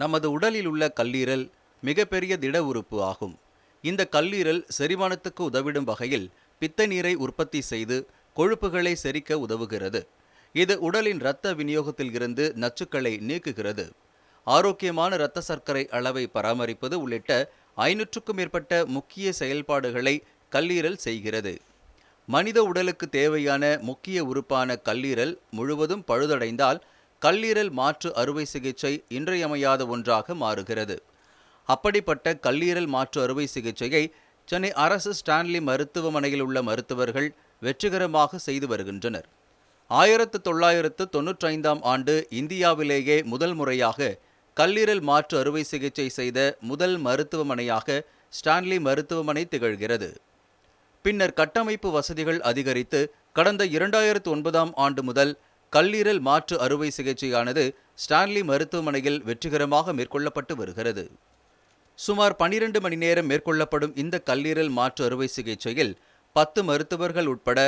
நமது உடலில் உள்ள கல்லீரல் மிகப்பெரிய திட உறுப்பு ஆகும். இந்த கல்லீரல் செரிமானத்துக்கு உதவிடும் வகையில் பித்த நீரை உற்பத்தி செய்து கொழுப்புகளை செரிக்க உதவுகிறது. இது உடலின் இரத்த விநியோகத்தில் இருந்து நச்சுக்களை நீக்குகிறது. ஆரோக்கியமான இரத்த சர்க்கரை அளவை பராமரிப்பது உள்ளிட்ட ஐநூற்றுக்கும் மேற்பட்ட முக்கிய செயல்பாடுகளை கல்லீரல் செய்கிறது. மனித உடலுக்கு தேவையான முக்கிய உறுப்பான கல்லீரல் முழுவதும் பழுதடைந்தால் கல்லீரல் மாற்று அறுவை சிகிச்சை இன்றியமையாத ஒன்றாக மாறுகிறது. அப்படிப்பட்ட கல்லீரல் மாற்று அறுவை சிகிச்சையை சென்னை அரசு ஸ்டான்லி மருத்துவமனையில் உள்ள மருத்துவர்கள் வெற்றிகரமாக செய்து வருகின்றனர். ஆயிரத்து தொள்ளாயிரத்து தொன்னூற்றைந்தாம் ஆண்டு இந்தியாவிலேயே முதல் முறையாக கல்லீரல் மாற்று அறுவை சிகிச்சை செய்த முதல் மருத்துவமனையாக ஸ்டான்லி மருத்துவமனை திகழ்கிறது. பின்னர் கட்டமைப்பு வசதிகள் அதிகரித்து கடந்த இரண்டாயிரத்து ஒன்பதாம் ஆண்டு முதல் கல்லீரல் மாற்று அறுவை சிகிச்சையானது ஸ்டான்லி மருத்துவமனையில் வெற்றிகரமாக மேற்கொள்ளப்பட்டு வருகிறது. சுமார் 12 மணி நேரம் மேற்கொள்ளப்படும் இந்த கல்லீரல் மாற்று அறுவை சிகிச்சையில் பத்து மருத்துவர்கள் உட்பட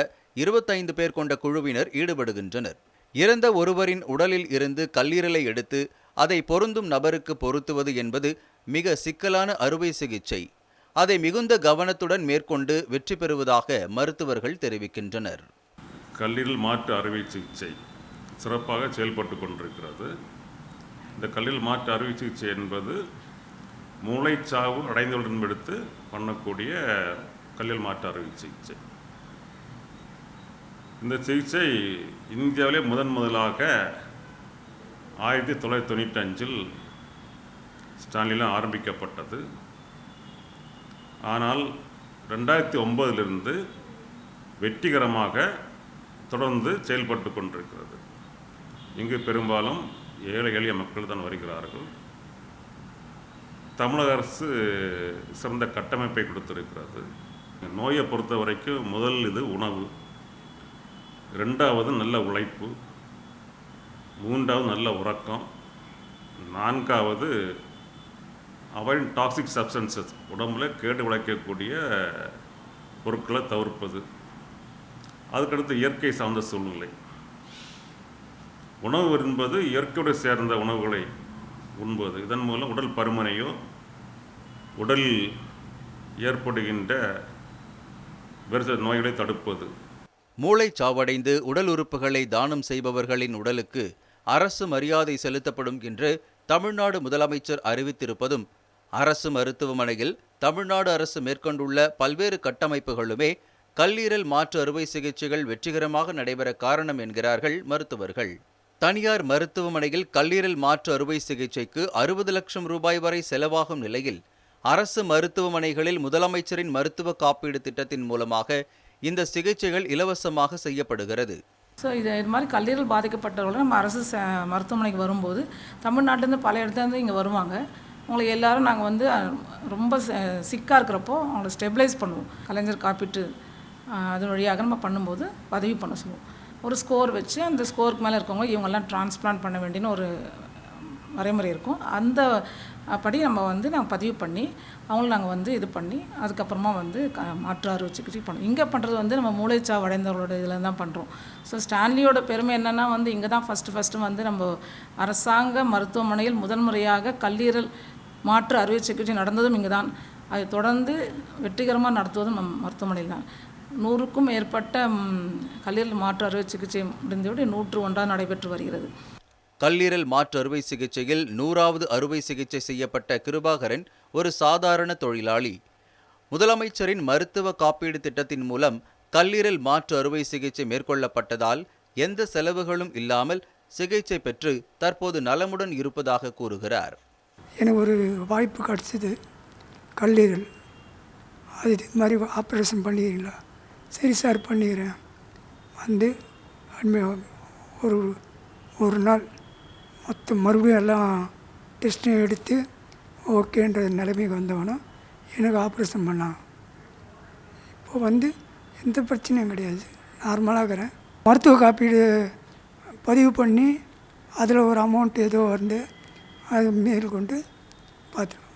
இருபத்தைந்து பேர் கொண்ட குழுவினர் ஈடுபடுகின்றனர். இறந்த ஒருவரின் உடலில் இருந்து கல்லீரலை எடுத்து அதை பொருந்தும் நபருக்கு பொருத்துவது என்பது மிக சிக்கலான அறுவை சிகிச்சை. அதை மிகுந்த கவனத்துடன் மேற்கொண்டு வெற்றி பெறுவதாக மருத்துவர்கள் தெரிவிக்கின்றனர். கல்லீரல் மாற்று அறுவை சிகிச்சை. சிறப்பாக செயல்பட்டு கொண்டிருக்கிறது. இந்த கல்லில் மாற்று அறுவை சிகிச்சை என்பது மூளைச்சாவு அடைந்தவுடன் எடுத்து பண்ணக்கூடிய கல்லில் மாற்று அறுவை சிகிச்சை. இந்த சிகிச்சை இந்தியாவிலே முதன் முதலாக ஆயிரத்தி தொள்ளாயிரத்தி தொண்ணூற்றி அஞ்சில் ஸ்டான்லியில் ஆரம்பிக்கப்பட்டது. ஆனால் ரெண்டாயிரத்தி ஒன்பதிலிருந்து வெற்றிகரமாக தொடர்ந்து செயல்பட்டு கொண்டிருக்கிறது. இங்கு பெரும்பாலும் ஏழை எளிய மக்கள் தான் வருகிறார்கள். தமிழக அரசு சிறந்த கட்டமைப்பை கொடுத்திருக்கிறது. நோயை பொறுத்த வரைக்கும் முதல் இது உணவு. ரெண்டாவது நல்ல உழைப்பு. மூன்றாவது நல்ல உறக்கம். நான்காவது அவரின் டாக்ஸிக் சப்ஸ்டன்சஸ் உடம்புல கேடு விளைக்கக்கூடிய பொருட்களை தவிர்ப்பது. அதுக்கடுத்து இயற்கை சார்ந்த சூழ்நிலை. உணவு என்பது இயற்கையோடு சேர்ந்த உணவுகளை உண்பது. இதன் மூலம் உடல் பருமனையோ உடல் ஏற்படுகின்ற வேறு நோய்களை தடுப்பது. மூளை சாவடைந்து உடல் உறுப்புகளை தானம் செய்பவர்களின் உடலுக்கு அரசு மரியாதை செலுத்தப்படும் என்று தமிழ்நாடு முதலமைச்சர் அறிவித்திருப்பதும் அரசு மருத்துவமனையில் தமிழ்நாடு அரசு மேற்கொண்டுள்ள பல்வேறு கட்டமைப்புகளுமே கல்லீரல் மாற்று அறுவை சிகிச்சைகள் வெற்றிகரமாக நடைபெற காரணம் என்கிறார்கள் மருத்துவர்கள். தனியார் மருத்துவமனையில் கல்லீரல் மாற்று அறுவை சிகிச்சைக்கு அறுபது லட்சம் ரூபாய் வரை செலவாகும் நிலையில் அரசு மருத்துவமனைகளில் முதலமைச்சரின் மருத்துவ காப்பீடு திட்டத்தின் மூலமாக இந்த சிகிச்சைகள் இலவசமாக செய்யப்படுகிறது. ஸோ இது இது மாதிரி கல்லீரல் பாதிக்கப்பட்டவர்கள் நம்ம அரசு ச- மருத்துவமனைக்கு வரும்போது தமிழ்நாட்டிலேருந்து பல இடத்துலேருந்து இங்கே வருவாங்க. அவங்களை எல்லாரும் நாங்கள் வந்து ரொம்ப சிக்காக இருக்கிறப்போ அவங்கள ஸ்டெபிலைஸ் பண்ணுவோம். கலைஞர் காப்பீட்டு அதன் அது வழியாக நம்ம பண்ணும்போது பதவி பண்ண சொல்லுவோம். ஒரு ஸ்கோர் வச்சு அந்த ஸ்கோருக்கு மேலே இருக்கவங்க இவங்கெல்லாம் டிரான்ஸ்பிளான்ட் பண்ண வேண்டியன்னு ஒரு வரைமுறை இருக்கும். அந்த படி நம்ம வந்து நாங்கள் பதிவு பண்ணி அவங்கள நாங்கள் வந்து இது பண்ணி அதுக்கப்புறமா வந்து க மாற்று அறுவை சிகிச்சை பண்ணோம் இங்கே பண்ணுறது வந்து நம்ம மூளைச்சா அடைந்தவர்களோட இதில் தான் பண்ணுறோம் ஸோ ஸ்டான்லியோட பெருமை என்னென்னா வந்து இங்கே தான் ஃபஸ்ட்டு ஃபஸ்ட்டு வந்து நம்ம அரசாங்க மருத்துவமனையில் முதல் முறையாக கல்லீரல் மாற்று அறுவை சிகிச்சை நடந்ததும் இங்கே தான். அதை தொடர்ந்து வெற்றிகரமாக நடத்துவதும் நம் மருத்துவமனையில் தான். நூறுக்கும் மேற்பட்ட கல்லீரல் மாற்று அறுவை சிகிச்சை முடிந்தபடி நூற்று ஒன்றாக நடைபெற்று வருகிறது. கல்லீரல் மாற்று அறுவை சிகிச்சையில் நூறாவது அறுவை சிகிச்சை செய்யப்பட்ட கிருபாகரன் ஒரு சாதாரண தொழிலாளி. முதலமைச்சரின் மருத்துவ காப்பீடு திட்டத்தின் மூலம் கல்லீரல் மாற்று அறுவை சிகிச்சை மேற்கொள்ளப்பட்டதால் எந்த செலவுகளும் இல்லாமல் சிகிச்சை பெற்று தற்போது நலமுடன் இருப்பதாக கூறுகிறார். எனக்கு ஒரு வாய்ப்பு கிடச்சிது கல்லீரல். அது இது மாதிரி ஆப்ரேஷன் பண்ணிக்கிறீங்களா சரி சார் பண்ணிக்கிறேன். வந்து அட்மி ஒரு ஒரு நாள் மொத்த மறுபடியும் எல்லாம் டெஸ்ட்டும் எடுத்து ஓகேன்ற நிலைமைக்கு வந்தவொன்னே எனக்கு ஆப்ரேஷன் பண்ணான். இப்போ வந்து எந்த பிரச்சனையும் கிடையாது. நார்மலாக இருக்கிறேன். மருத்துவ காப்பீடு பதிவு பண்ணி அதில் ஒரு அமௌண்ட் ஏதோ வந்து அது மேற்கொண்டு பார்த்துருவேன்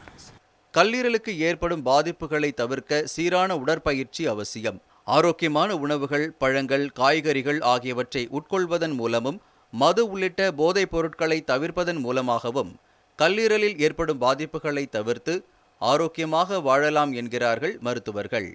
கல்லீரலுக்கு ஏற்படும் பாதிப்புகளை தவிர்க்க சீரான உடற்பயிற்சி அவசியம். ஆரோக்கியமான உணவுகள் பழங்கள் காய்கறிகள் ஆகியவற்றை உட்கொள்வதன் மூலமும் மது உள்ளிட்ட போதைப் பொருட்களை தவிர்ப்பதன் மூலமாகவும் கல்லீரலில் ஏற்படும் பாதிப்புகளை தவிர்த்து ஆரோக்கியமாக வாழலாம் என்கிறார்கள் மருத்துவர்கள்.